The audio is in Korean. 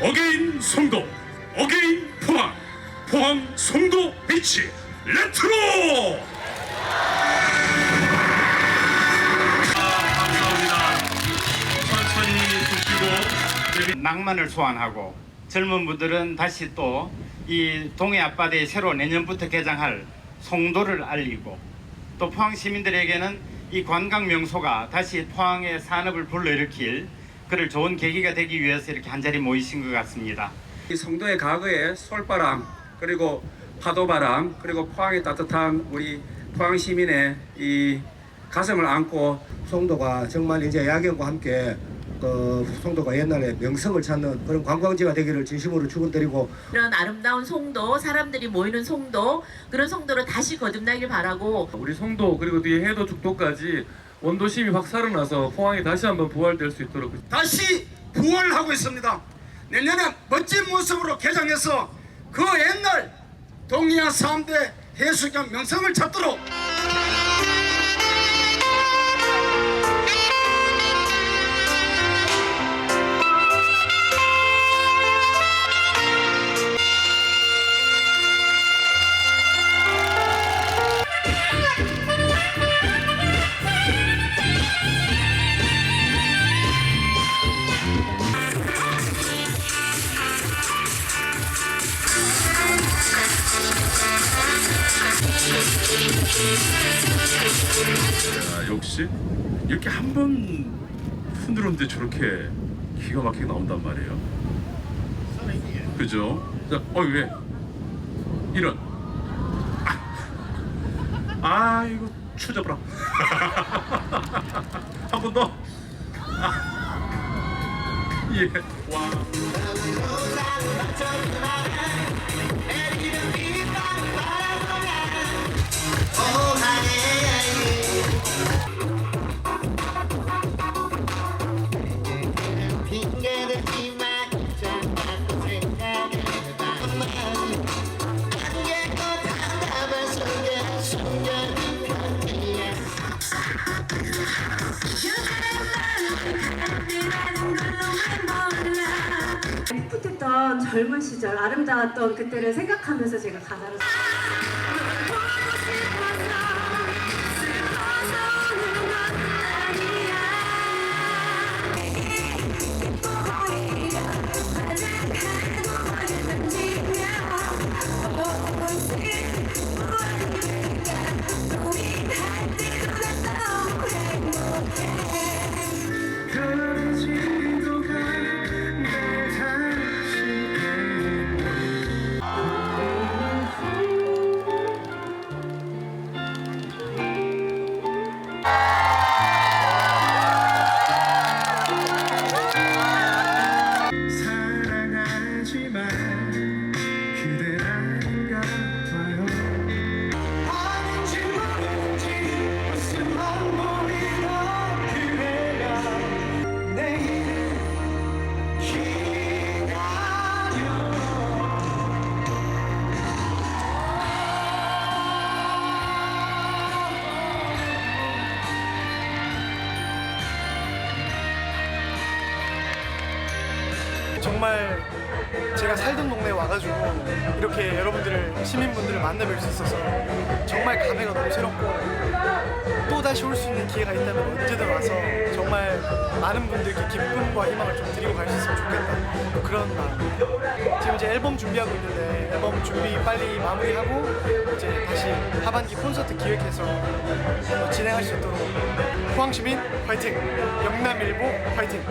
어게인 송도 어게인 포항 포항 송도 비치 레트로! 낭만을 소환하고 젊은 분들은 다시 또 이 동해 앞바다에 새로 내년부터 개장할 송도를 알리고 또 포항 시민들에게는 이 관광 명소가 다시 포항의 산업을 불러일으킬 그럴 좋은 계기가 되기 위해서 이렇게 한자리 모이신 것 같습니다. 이 성도의 과거의 솔바람 그리고 파도바람 그리고 포항의 따뜻한 우리 포항 시민의 이 가슴을 안고 송도가 정말 이제 야경과 함께 그 송도가 옛날에 명성을 찾는 그런 관광지가 되기를 진심으로 축원드리고 이런 아름다운 송도, 사람들이 모이는 송도, 그런 송도로 다시 거듭나길 바라고 우리 송도 그리고 뒤에 해도 죽도까지 원도심이 확 살아나서 포항이 다시 한번 부활될 수 있도록 다시 부활하고 있습니다. 내년에 멋진 모습으로 개장해서 그 옛날 동해안 3대 해수욕장 명성을 찾도록 야, 역시 이렇게 한 번 흔들었는데 저렇게 기가 막히게 나온단 말이에요. 그죠? 자, 어 왜? 이런. 아, 아 이거 추잡라. 한 번 더. 아, 예. 와. 풋했던 젊은 시절 아름다웠던 그때를 생각하면서 제가 가사를 정말 제가 살던 동네에 와가지고 이렇게 여러분들을 시민분들을 만나 뵐 수 있어서 정말 감회가 너무 새롭고 또 다시 올 수 있는 기회가 있다면 언제든 와서 정말 많은 분들께 기쁨과 희망을 좀 드리고 갈 수 있으면 좋겠다. 뭐 그런 마음 지금 이제 앨범 준비하고 있는데 앨범 준비 빨리 마무리하고 이제 다시 하반기 콘서트 기획해서 진행할 수 있도록 포항시민 화이팅! 영남일보 화이팅